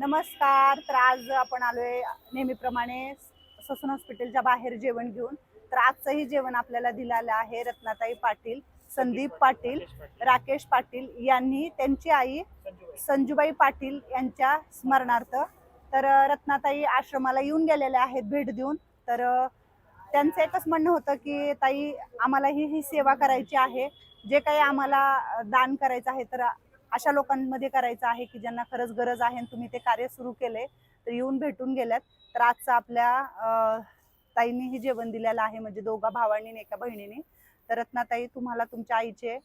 नमस्कार. तर आज आपण आलोय नेहमीप्रमाणे ससून हॉस्पिटलच्या बाहेर जेवण घेऊन. तर आजचंही जेवण आपल्याला दिलेलं आहे रत्नाताई पाटील संदीप पाटील राकेश पाटील यांनी त्यांची आई संजूबाई पाटील यांच्या स्मरणार्थ. तर रत्नाताई आश्रमाला येऊन गेलेल्या आहेत भेट देऊन. तर त्यांचं एकच म्हणणं होतं की ताई आम्हाला ही ही सेवा करायची आहे. जे काही आम्हाला दान करायचं आहे तर अशा लोकांमध्ये करायचं आहे की ज्यांना खरंच गरज आहे आणि तुम्ही ते कार्य सुरू केले तर येऊन भेटून गेल्यात. तर आजचं आपल्या अ, ताईंनी हे जेवण दिलेलं आहे म्हणजे दोघा भावांनी एका बहिणीने. तर रत्नाताई तुम्हाला तुमच्या आईचे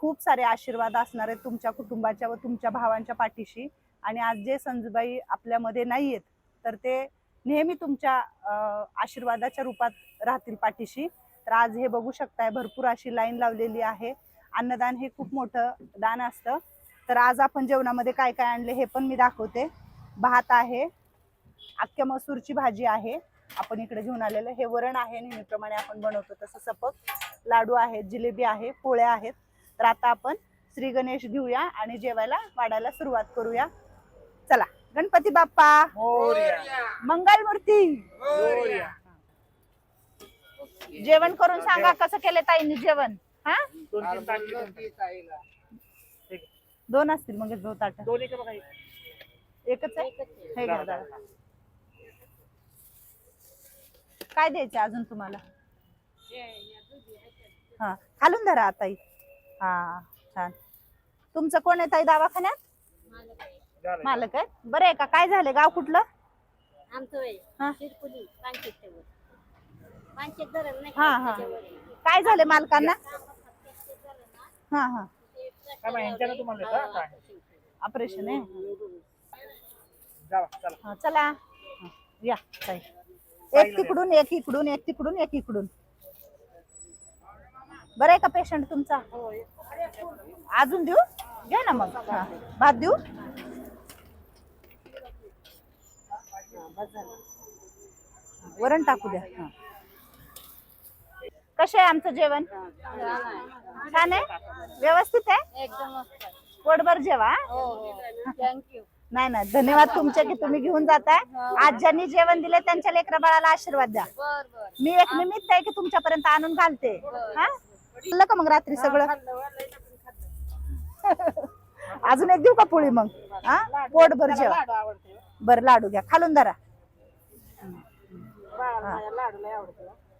खूप सारे आशीर्वाद असणार आहेत तुमच्या कुटुंबाच्या व तुमच्या भावांच्या पाठीशी. आणि आज जे संजूबाई आपल्यामध्ये नाही आहेत तर ते नेहमी तुमच्या आशीर्वादाच्या रूपात राहतील पाठीशी. तर आज हे बघू शकताय भरपूर अशी लाईन लावलेली आहे. अन्नदान हे खूप मोठं दान असतं. तर आज आपण जेवणामध्ये काय काय आणले हे पण मी दाखवते. भात आहे अख्ख्या मसूरची भाजी आहे. आपण इकडे घेऊन आलेलं. हे वरण आहे नेहमीप्रमाणे आपण बनवतो तसं सपक. लाडू आहेत जिलेबी आहे पोळ्या आहेत. तर आता आपण श्री गणेश घेऊया आणि जेवायला वाढायला सुरुवात करूया. चला गणपती बाप्पा! मंगल मूर्ती जेवण करून सांगा कसं केलं ताईंनी जेवण? हा दोन तीन ताटली दोन तीन. दोन असतील मग दोन ताट बघा एक. एकच आहे? हे घ्या दादा. काय द्यायचं अजून तुम्हाला? हा खालून धरा ताई हा. छान. तुमचं कोण आहे ताई दवाखान्यात? झालं. मालक आहे? बरं आहे का? काय झालं? गाव कुठलं? आमचं वय. हा. शिरपुली पानशेतच्या वर. पानशेत धरण नाही हा, हा. त्याच्यावर आहे. काय झालं मालकांना? हा हा. काय मग तुम्हाला देता? हा, काय? ऑपरेशन आहे. जावा, चला. हा, चला. हा, या ताई. एक तिकडून एक इकडून एक तिकडून एक इकडून. बरं आहे का पेशंट तुमचा? अजून देऊ? घ्या ना मग. हा. भात देऊ? वरण टाकू द्या. हा. कसं आहे आमचं जेवण? छान आहे? व्यवस्थित आहे? पोटभर जेवा हा. हो हो. थँक्यू नाही नाही. धन्यवाद तुमचे की तुम्ही घेऊन जाताय. आज ज्यांनी जेवण दिले त्यांच्या लेकरा बाळाला आशीर्वाद द्या. मी एक निमित्त आहे की तुमच्यापर्यंत आणून घालते. हा? खाल्लं का मग रात्री सगळं? अजून एक देऊ का पोळी मग? हा? पोटभर जेवा. बरं लाडू घ्या. खालून धरा.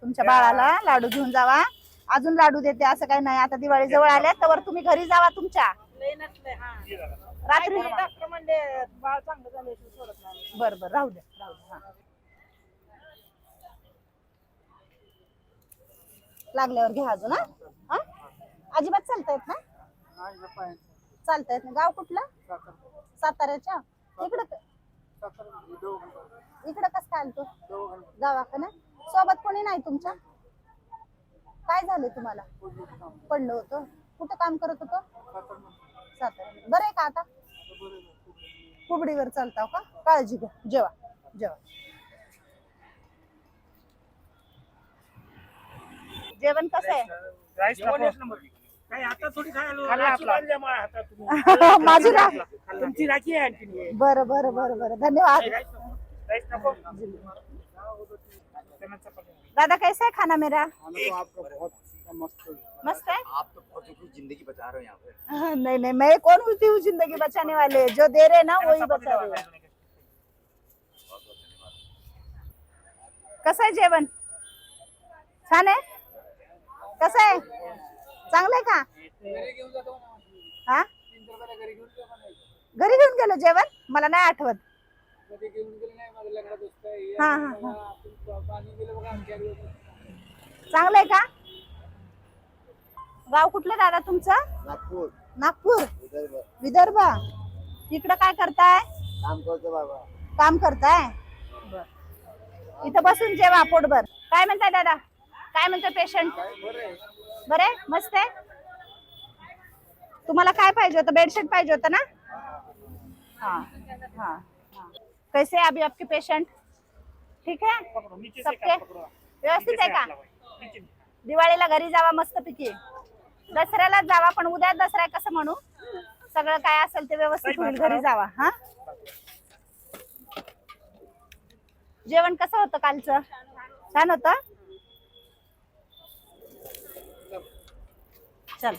तुमच्या बाळाला लाडू घेऊन जावा. अजून लाडू देते असं काही नाही. आता दिवाळी जवळ आल्या तर तुम्ही घरी जावा तुमच्या. रात्री बर बर. राहू द्या राहू द्या हा. लागल्यावर घ्या अजून हा? अजिबात चालता येत ना चालता येत ना गाव कुठलं? साताऱ्याच्या? इकडं इकडं कसं काय आलतो? दवाखाना सोबत कोणी नाही तुमच्या? काय झालं तुम्हाला? पडलं होतं. कुठं काम करत होतं? सातारा बरं आहे का आता? कुबडीवर चालताव का? काळजी घ्या. जेवा. जेवा. जेवण कसं आहे? राखी. माझी तुमची राखी आहे. बरं बरं बरं बरं. धन्यवाद. दादा कैसा है खाना मेरा? तो आपका बहुत मस्त है। मस्त है? आप तो बहुत ही ज़िंदगी बचा रहे हो यहाँ पे। नहीं नहीं मैं कौन होती हूँ ज़िंदगी बचाने वाले? जो दे रहे ना वही बचा रहे कसं आहे जेवण? छान आहे कसं आहे चांगलं आहे का? हा? घरी घेऊन गेलो जेवण? मला नाही आठवत. हा हा हा. चांगलं आहे का? गाव कुठलं दादा तुमचं? नागपूर. नागपूर. विदर्भ. विदर्भ. इकडं काय करताय? काम करतो बाबा. काम करताय? इथं बसून जेवा पोटभर. काय म्हणताय दादा? काय म्हणतो पेशंट बरे मस्त आहे? तुम्हाला काय पाहिजे होतं? बेडशीट पाहिजे होतं ना? हाँ. हाँ हाँ. कैसे है अभी आपके पेशेंट ठीक है? सबके. व्यवस्थित आहे का. दिवाळीला घरी जावा मस्त पैकी. दसऱ्याला जावा पण उद्या दसरा कसं म्हणू? सगळं काय असेल ते व्यवस्थित होईल घरी जावा हा? जेवण कसं होतं कालचं? छान होतं? चल.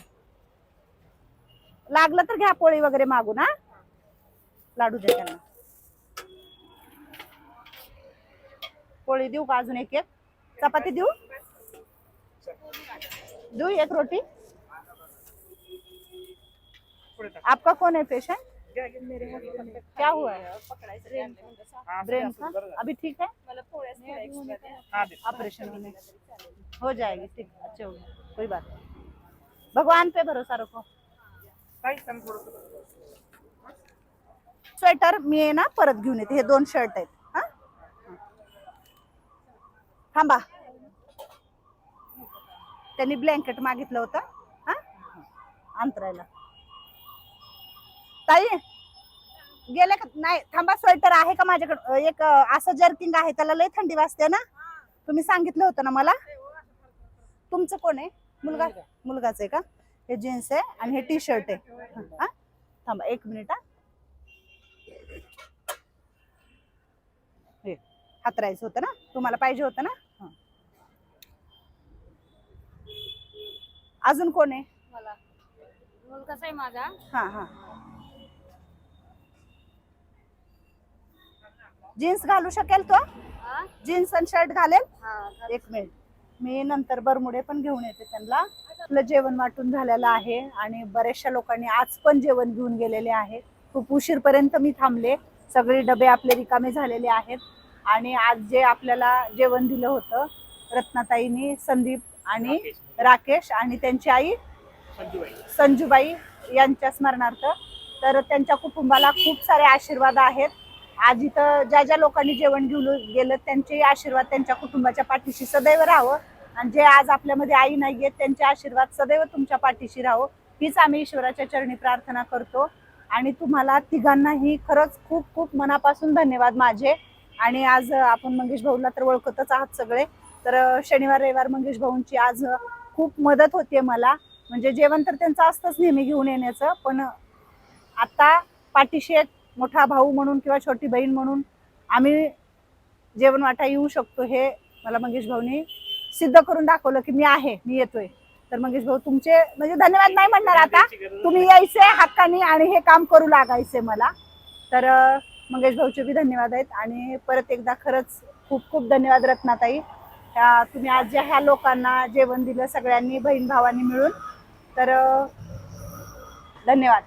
लागलं तर घ्या पोळी वगैरे मागून हा? लाडू दे त्यांना. पोळी देऊ का अजून एक एक? चपाती देऊ? देऊ एक रोटी? आपका कौन है पेशेंट क्या हुआ है? ब्रेन का? अभी ठीक है? ऑपरेशन होने हो जाएगी ठीक अच्छे हो कोई बात नहीं। भगवान पे भरोसा रखो। स्वेटर मी आहे ना परत घेऊन येते. हे दोन शर्ट आहेत हा थांबा. त्यांनी ब्लँकेट मागितलं होतं. हा? अंतरायला. ताई गेले का? नाही थांबा स्वेटर आहे का माझ्याकडे? एक असं जर्किंग आहे त्याला लय थंडी वाजते ना? तुम्ही सांगितलं होतं ना मला? तुमचं कोण आहे? मुलगा? मुलगाच आहे का? हे जीन्स आहे आणि हे टी शर्ट आहे. हा? थांबा एक मिनिट हा. हे. हातरायचं होतं ना? तुम्हाला पाहिजे होतं ना? अजून कोण आहे? मला. मुलगाच आहे माझा? हा हा. जीन्स घालू शकेल तो? हा? जीन्स आणि शर्ट घालेल? हा एक मिनिट. मी नंतर बरमुडे पण घेऊन येते त्यांना. आपलं जेवण वाटून झालेलं आहे आणि बऱ्याचशा लोकांनी आज पण जेवण घेऊन गेलेले आहे खूप उशीरपर्यंत मी थांबले. सगळे डबे आपले रिकामे झालेले आहेत. आणि आज जे आपल्याला जेवण दिलं होतं रत्नाताईंनी संदीप आणि राकेश आणि त्यांची आई संजूबाई यांच्या स्मरणार्थ. तर त्यांच्या कुटुंबाला खूप सारे आशीर्वाद आहेत. आज इथं ज्या ज्या लोकांनी जेवण घेऊन गेलं त्यांचे आशीर्वाद त्यांच्या कुटुंबाच्या पाठीशी सदैव राहावं. आणि जे आज आपल्यामध्ये आई नाहीये त्यांचे आशीर्वाद सदैव तुमच्या पाठीशी राहावं. हीच आम्ही ईश्वराच्या चरणी प्रार्थना करतो. आणि तुम्हाला तिघांनाही खरंच खूप खूप मनापासून धन्यवाद माझे. आणि आज आपण मंगेश भाऊला तर ओळखतच आहात सगळे. तर शनिवार रविवार मंगेश भाऊंची आज खूप मदत होते मला. म्हणजे जेवण तर त्यांचं असतंच नेहमी घेऊन येण्याचं पण आता पाठीशी एक मोठा भाऊ म्हणून किंवा छोटी बहीण म्हणून आम्ही जेवण वाटा येऊ शकतो हे मला मंगेश भाऊनी सिद्ध करून दाखवलं की मी आहे मी येतोय. तर मंगेश भाऊ तुमचे म्हणजे धन्यवाद नाही म्हणणार आता. तुम्ही यायचे हक्कानी आणि हे काम करू लागायचे मला. तर मंगेश भाऊचे बी धन्यवाद आहेत आणि परत एकदा खरंच खूप खूप धन्यवाद रत्नाताई. तुम्ही आज ज्या ह्या लोकांना जेवण दिलं सगळ्यांनी बहीण भावांनी मिळून तर धन्यवाद.